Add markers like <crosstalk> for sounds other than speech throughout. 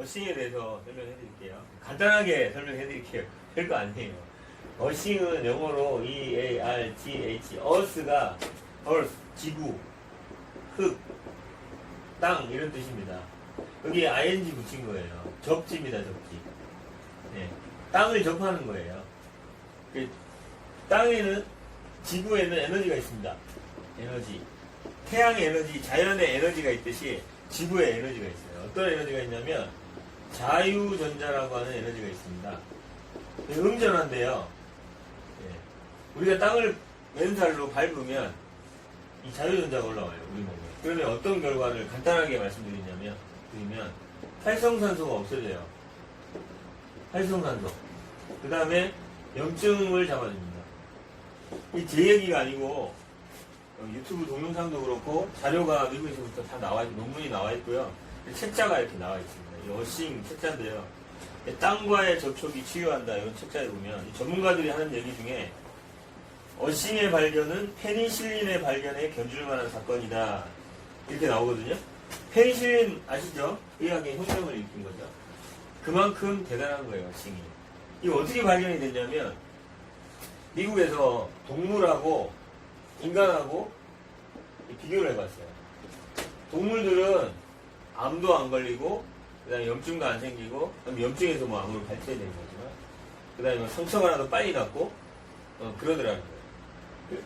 어싱에 대해서 설명해 드릴게요. 간단하게 설명해 드릴게요. <laughs> 별거 아니에요. 어싱은 영어로 E-A-R-T-H, earth가 earth, 지구, 흙, 땅 이런 뜻입니다. 여기에 ing 붙인 거예요. 접지입니다, 접지. 네. 땅을 접하는 거예요. 그 땅에는 지구에는 에너지가 있습니다. 에너지. 태양의 에너지, 자연의 에너지가 있듯이 지구에 에너지가 있어요. 어떤 에너지가 있냐면 자유전자라고 하는 에너지가 있습니다. 음전한데요. 예. 우리가 땅을 맨살로 밟으면 이 자유전자가 올라와요. 우리 몸에. 그러면 어떤 결과를 간단하게 말씀드리냐면 드리면 활성산소가 없어져요. 활성산소. 그 다음에 염증을 잡아줍니다. 이 제 얘기가 아니고 어, 유튜브 동영상도 그렇고 자료가 미국에서부터 다 나와 논문이 나와 있고요. 책자가 이렇게 나와 있습니다. 이 어싱 책자인데요. 땅과의 접촉이 치유한다 이런 책자에 보면 이 전문가들이 하는 얘기 중에 어싱의 발견은 페니실린의 발견에 견줄 만한 사건이다 이렇게 나오거든요. 페니실린 아시죠? 의학의 혁명을 일으킨 거죠. 그만큼 대단한 거예요, 어싱이. 이거 어떻게 발견이 됐냐면 미국에서 동물하고 인간하고 비교를 해봤어요. 동물들은 암도 안 걸리고, 그 다음에 염증도 안 생기고, 그다음에 염증에서 뭐 암으로 발전되는 거지만, 그 다음에 상처가 나도 빨리 낫고, 어, 그러더라고요.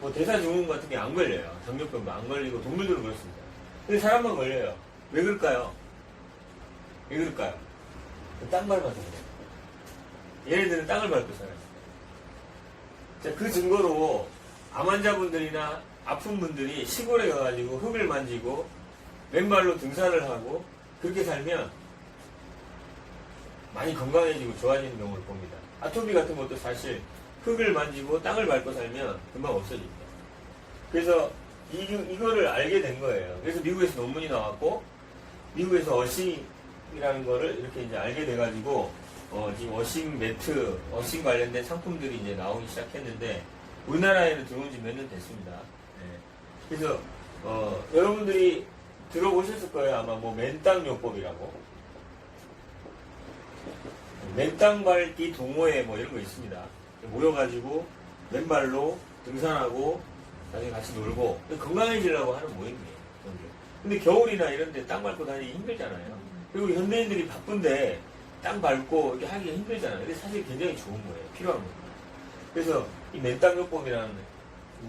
뭐 대사 증후군 같은 게 안 걸려요. 당뇨병도 안 걸리고, 동물들은 그렇습니다. 근데 사람만 걸려요. 왜 그럴까요? 왜 그럴까요? 땅 밟아서 그래요. 얘네들은 땅을 밟고 살아요. 자, 그 증거로 암 환자분들이나 아픈 분들이 시골에 가가지고 흙을 만지고 맨발로 등산을 하고 그렇게 살면 많이 건강해지고 좋아지는 경우를 봅니다. 아토피 같은 것도 사실 흙을 만지고 땅을 밟고 살면 금방 없어집니다. 그래서 이, 이거를 알게 된 거예요. 그래서 미국에서 논문이 나왔고 미국에서 어싱이라는 거를 이렇게 이제 알게 돼가지고 어, 지금 어싱 매트, 어싱 관련된 상품들이 이제 나오기 시작했는데 우리나라에는 들어온 지 몇 년 됐습니다. 네. 그래서 어, 여러분들이 들어보셨을 거예요. 아마 뭐 맨땅 요법이라고. 맨땅 밟기 동호회 뭐 이런 거 있습니다. 모여가지고 맨발로 등산하고 나중에 같이 놀고 건강해지려고 하는 모임이에요. 근데 겨울이나 이런 데 땅 밟고 다니기 힘들잖아요. 그리고 현대인들이 바쁜데 땅 밟고 이렇게 하기 힘들잖아요. 근데 사실 굉장히 좋은 거예요. 필요한 거예요. 그래서 이 맨땅요법이라는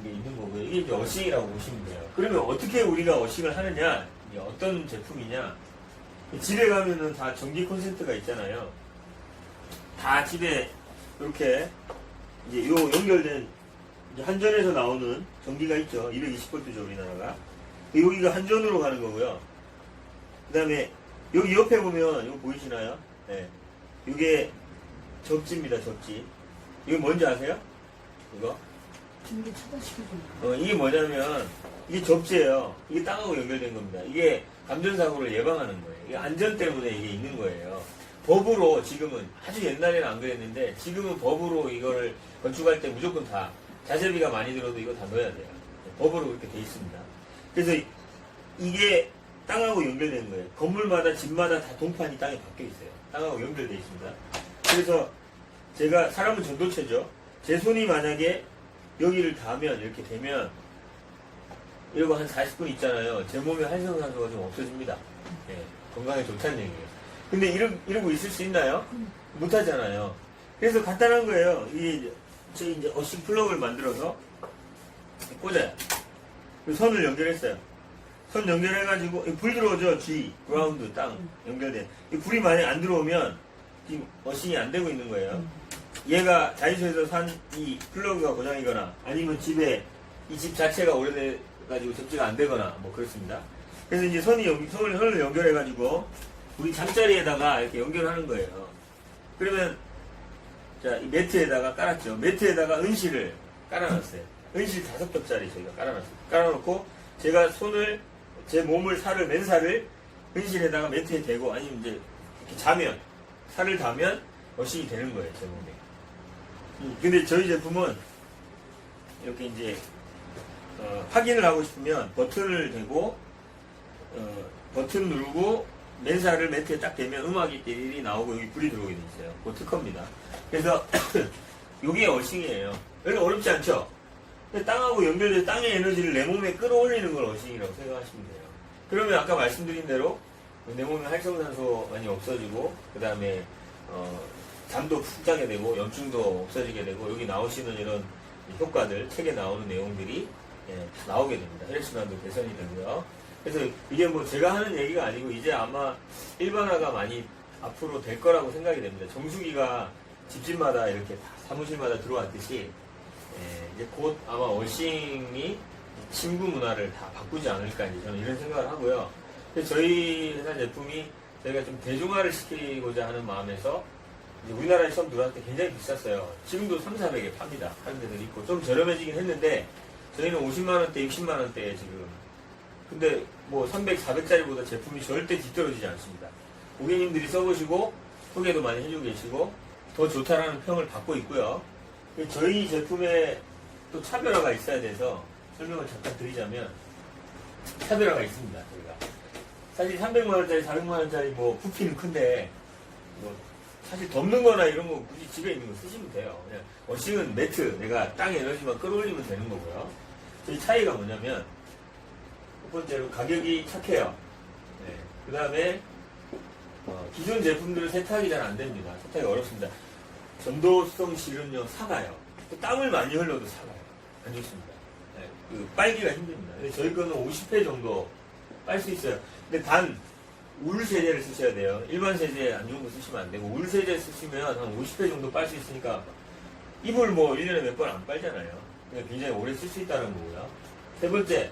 게 있는 거고요. 이게 이제 어싱이라고 보시면 돼요. 그러면 어떻게 우리가 어싱을 하느냐? 어떤 제품이냐? 집에 가면은 다 전기 콘센트가 있잖아요. 다 집에 이렇게 이제 요 연결된 이제 한전에서 나오는 전기가 있죠. 220V죠 우리나라가. 여기가 한전으로 가는 거고요. 그 다음에 여기 옆에 보면 이거 보이시나요? 네. 이게 접지입니다, 접지. 이거 뭔지 아세요? 이거? 차단시켜주는 어, 이게 뭐냐면, 이게 접지예요. 이게 땅하고 연결된 겁니다. 이게 감전사고를 예방하는 거예요. 안전 때문에 이게 있는 거예요. 법으로 지금은, 아주 옛날에는 안 그랬는데, 지금은 법으로 이거를 건축할 때 무조건 다, 자재비가 많이 들어도 이거 다 넣어야 돼요. 법으로 그렇게 돼 있습니다. 그래서 이- 이게 땅하고 연결된 거예요. 건물마다 집마다 다 동판이 땅에 박혀 있어요. 땅하고 연결되어 있습니다. 그래서 제가 사람은 전도체죠. 제 손이 만약에 여기를 닿으면 이렇게 되면 이러고 한 40분 있잖아요. 제 몸에 활성산소가 좀 없어집니다. 예, 건강에 좋다는 얘기예요. 근데 이러, 이러고 있을 수 있나요? 못하잖아요. 그래서 간단한 거예요. 이제 저 이제 어싱 플러그를 만들어서 꽂아요. 그 선을 연결했어요. 선 연결해가지고 이불 들어오죠 G 그라운드 땅 연결돼 이 불이 만약 안 들어오면 지금 어싱이 안 되고 있는 거예요 얘가 자이소에서 산 이 플러그가 고장이거나 아니면 집에 이 집 자체가 오래돼가지고 접지가 안 되거나 뭐 그렇습니다 그래서 이제 선이 연- 선을, 선을 연결해가지고 우리 잠자리에다가 이렇게 연결하는 거예요 그러면 자, 이 매트에다가 깔았죠. 매트에다가 은실을 깔아놨어요. 은실 다섯 겹짜리 저희가 깔아놨어요. 깔아놓고 제가 손을 제 몸을 살을 맨 살을 은실에다가 매트에 대고 아니면 이제 이렇게 자면 살을 닿으면 어싱이 되는 거예요 제 몸에. 음, 근데 저희 제품은 이렇게 이제 어, 확인을 하고 싶으면 버튼을 대고 어, 버튼 누르고 맨살을 매트에 딱 대면 음악이 띠리리 나오고 여기 불이 들어오게 돼 있어요. 그 특허입니다. 그래서 <coughs> 이게 어싱이에요. 여기 어렵지 않죠? 땅하고 연결돼서 땅의 에너지를 내 몸에 끌어올리는 걸 어싱이라고 생각하시면 돼요. 그러면 아까 말씀드린 대로 내 몸에 활성산소 많이 없어지고 그 다음에 어, 잠도 푹 자게 되고 염증도 없어지게 되고 여기 나오시는 이런 효과들 책에 나오는 내용들이 예, 다 나오게 됩니다. 혈액순환도 개선이 되고요. 그래서 이게 뭐 제가 하는 얘기가 아니고 이제 아마 일반화가 많이 앞으로 될 거라고 생각이 됩니다. 정수기가 집집마다 이렇게 다 사무실마다 들어왔듯이 예, 이제 곧 아마 워싱이 친구 문화를 다 바꾸지 않을까 이제 저는 이런 생각을 하고요. 저희 회사 제품이 저희가 좀 대중화를 시키고자 하는 마음에서 우리나라에 처음 들어왔을 때 굉장히 비쌌어요. 지금도 3, 400에 팝니다. 하는 데들 있고 좀 저렴해지긴 했는데 저희는 50만 원대, 60만 원대에 지금 근데 뭐 300, 400짜리보다 제품이 절대 뒤떨어지지 않습니다. 고객님들이 써보시고 소개도 많이 해주고 계시고 더 좋다라는 평을 받고 있고요. 그 저희 제품에 또 차별화가 있어야 돼서 설명을 잠깐 드리자면 차별화가 있습니다. 저희가 사실 300만 원짜리, 400만 원짜리 뭐 부피는 큰데 뭐 사실 덮는 거나 이런 거 굳이 집에 있는 거 쓰시면 돼요. 그냥 워싱은 매트, 내가 땅에 에너지만 끌어올리면 되는 거고요. 저희 차이가 뭐냐면 첫 번째로 가격이 착해요. 그 다음에 기존 제품들은 세탁이 잘 안 됩니다. 세탁이 어렵습니다. 전도성 실은요 사가요. 또 땀을 많이 흘려도 사가요. 안 좋습니다. 네, 그 빨기가 힘듭니다. 근데 저희 거는 50회 정도 빨 수 있어요. 근데 단 울 세제를 쓰셔야 돼요. 일반 세제 안 좋은 거 쓰시면 안 되고 울 세제 쓰시면 한 50회 정도 빨 수 있으니까 이불 뭐 1년에 몇 번 안 빨잖아요. 그러니까 굉장히 오래 쓸 수 있다는 거고요. 세 번째,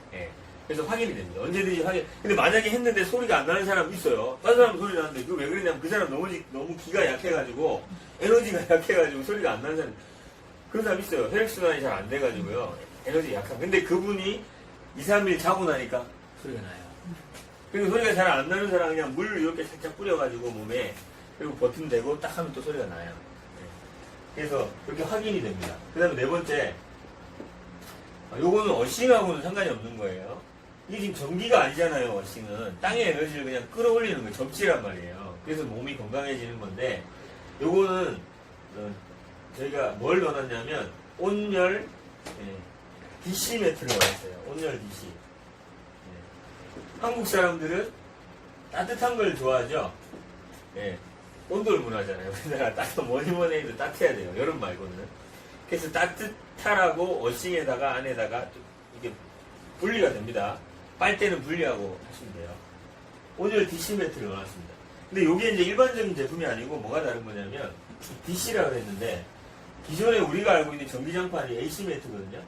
예. 그래서 확인이 됩니다. 언제든지 확인. 근데 만약에 했는데 소리가 안 나는 사람 있어요. 다른 사람 소리 나는데 그거 왜 그러냐면 그 사람 너무 너무 기가 약해가지고 에너지가 <laughs> 약해가지고 소리가 안 나는 사람 그런 사람 있어요. 혈액 순환이 잘 안 돼가지고요. 에너지 약한. 근데 그분이 2, 3일 자고 나니까 소리가 나요. 그리고 소리가 잘 안 나는 사람은 그냥 물 이렇게 살짝 뿌려가지고 몸에 그리고 버튼 대고 딱 하면 또 소리가 나요. 네. 그래서 그렇게 확인이 됩니다. 그 다음에 네 번째, 아, 요거는 어싱하고는 상관이 없는 거예요. 이게 지금 전기가 아니잖아요, 어싱은. 땅의 에너지를 그냥 끌어올리는 거예요. 접지란 말이에요. 그래서 몸이 건강해지는 건데, 요거는, 어, 저희가 뭘 넣어놨냐면, 온열, 예, DC 매트를 넣었어요. 온열 DC. 예. 한국 사람들은 따뜻한 걸 좋아하죠? 예. 온돌 문화잖아요. <laughs> 우리나라 따뜻, 뭐니 뭐니 해도 따뜻해야 돼요. 여름 말고는. 그래서 따뜻하라고 어싱에다가 안에다가 좀 이게 분리가 됩니다. 빨 때는 분리하고 하시면 돼요. 오늘 DC 매트를 넣어놨습니다. 근데 이게 이제 일반적인 제품이 아니고 뭐가 다른 거냐면 DC라고 했는데 기존에 우리가 알고 있는 전기장판이 AC 매트거든요.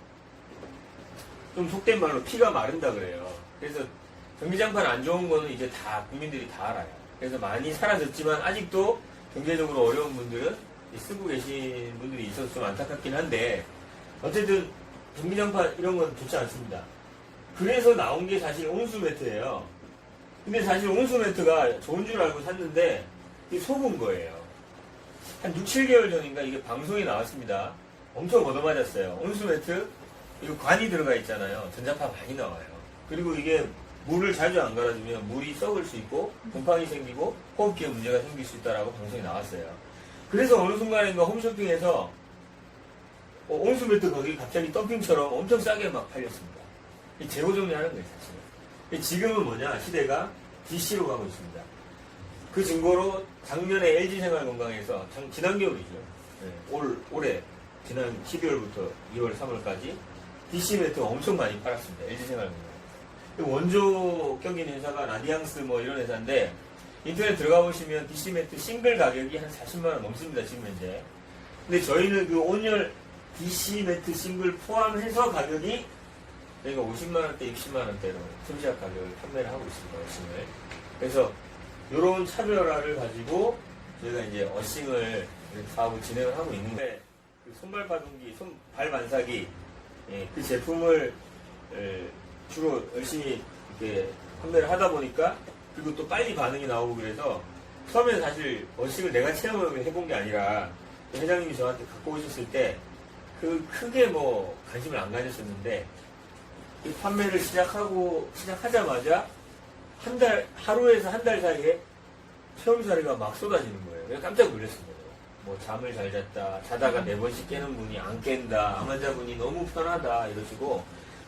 좀 속된 말로 피가 마른다 그래요. 그래서 전기장판 안 좋은 거는 이제 다 국민들이 다 알아요. 그래서 많이 사라졌지만 아직도 경제적으로 어려운 분들은 쓰고 계신 분들이 있어서 좀 안타깝긴 한데 어쨌든 전기장판 이런 건 좋지 않습니다. 그래서 나온 게 사실 온수 매트예요. 근데 사실 온수 매트가 좋은 줄 알고 샀는데 이게 속은 거예요. 한 6, 7개월 전인가 이게 방송에 나왔습니다. 엄청 얻어맞았어요. 온수 매트 이거 관이 들어가 있잖아요. 전자파 많이 나와요. 그리고 이게 물을 자주 안 갈아주면 물이 썩을 수 있고 곰팡이 생기고 호흡기에 문제가 생길 수 있다라고 방송에 나왔어요. 그래서 어느 순간인가 홈쇼핑에서 어, 온수 매트 거기 갑자기 덤핑처럼 엄청 싸게 막 팔렸습니다. 이 재고 정리하는 거예요, 사실. 은 지금은 뭐냐, 시대가 DC로 가고 있습니다. 그 증거로 작년에 LG생활건강에서 장- 지난 겨울이죠. 네, 올, 올해, 지난 12월부터 2월, 3월까지 DC 매트가 엄청 많이 팔았습니다. LG생활건강. 원조 껴긴 회사가 라디앙스 뭐 이런 회사인데 인터넷 들어가 보시면 DC 매트 싱글 가격이 한 40만 원 넘습니다 지금 현재. 근데 저희는 그 온열 DC 매트 싱글 포함해서 가격이 저희가 50만 원대, 60만 원대로 품시약 가격을 판매를 하고 있습니다 어싱을. 그래서 이런 차별화를 가지고 저희가 이제 어싱을 사업을 진행을 하고 있는데 그 손발 바둥기, 손발 반사기 예, 그 제품을 에, 주로 열심히 이렇게 판매를 하다 보니까 그리고 또 빨리 반응이 나오고 그래서 처음에 사실 어식을 내가 체험을 해본 게 아니라 그 회장님이 저한테 갖고 오셨을 때 그 크게 뭐 관심을 안 가졌었는데 이 판매를 시작하고 시작하자마자 한 달 하루에서 한 달 사이에 체험 사례가 막 쏟아지는 거예요. 깜짝 놀랐습니다. 뭐 잠을 잘 잤다, 자다가 네 번씩 깨는 분이 안 깬다, 암 환자분이 너무 편하다 이러시고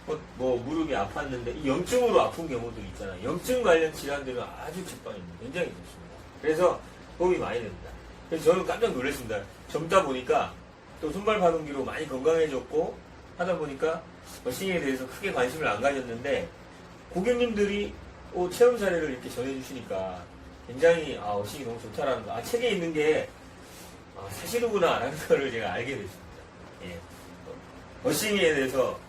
뭐, 뭐 무릎이 아팠는데 이 염증으로 아픈 경우도 있잖아요. 염증 관련 질환들은 아주 직방입니다. 굉장히 좋습니다. 그래서 도움이 많이 됩니다. 그래서 저는 깜짝 놀랐습니다. 젊다 보니까 또 손발 바둥기로 많이 건강해졌고 하다 보니까 머싱에 대해서 크게 관심을 안 가졌는데 고객님들이 어, 체험 사례를 이렇게 전해주시니까 굉장히 아 어싱이 너무 좋다라는 거, 아 책에 있는 게 아, 사실이구나라는 거를 제가 알게 됐습니다. 예. 어, 어싱에 대해서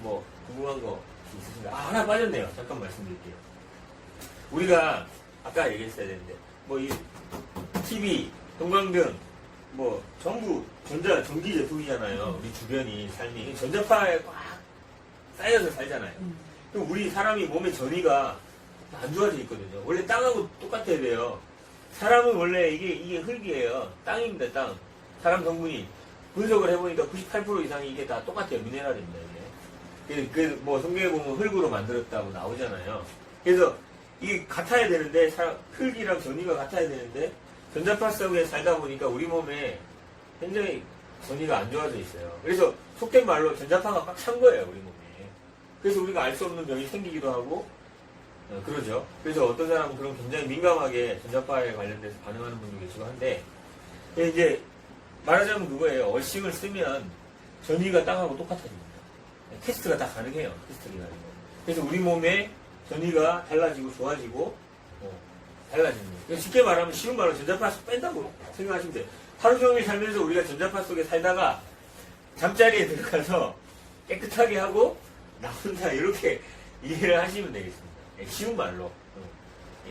뭐 궁금한 거 있으신가요? 아 하나 빠졌네요. 잠깐 말씀드릴게요. 우리가 아까 얘기했어야 되는데 뭐 이 TV, 형광등 뭐 전부 전자 전기 제품이잖아요. 우리 주변이 삶이 전자파에 꽉 쌓여서 살잖아요. 음. 그럼 우리 사람이 몸의 전이가 안 좋아져 있거든요. 원래 땅하고 똑같아야 돼요. 사람은 원래 이게 이게 흙이에요. 땅입니다, 땅. 사람 성분이 분석을 해보니까 98% 이상이 이게 다 똑같아요. 미네랄입니다, 이게. 그, 뭐, 성경에 보면 흙으로 만들었다고 나오잖아요. 그래서 이게 같아야 되는데, 사- 흙이랑 전이가 같아야 되는데, 전자파 속에 살다 보니까 우리 몸에 굉장히 전이가 안 좋아져 있어요. 그래서 속된 말로 전자파가 꽉 찬 거예요, 우리 몸에. 그래서 우리가 알 수 없는 병이 생기기도 하고, 어, 그러죠. 그래서 어떤 사람은 그런 굉장히 민감하게 전자파에 관련돼서 반응하는 분도 계시고 한데, 예, 이제 말하자면 그거예요. 얼싱을 쓰면 전이가 땅하고 똑같아집니다. 네, 테스트가 다 가능해요. 테스트가 가능해요. 그래서 우리 몸에 전이가 달라지고 좋아지고, 어, 달라집니다. 쉽게 말하면 쉬운 말로 전자파 뺀다고 생각하시면 돼요. 하루 종일 살면서 우리가 전자파 속에 살다가 잠자리에 들어가서 깨끗하게 하고 나온다 이렇게 <laughs> 이해를 하시면 되겠습니다. 예, 쉬운 말로.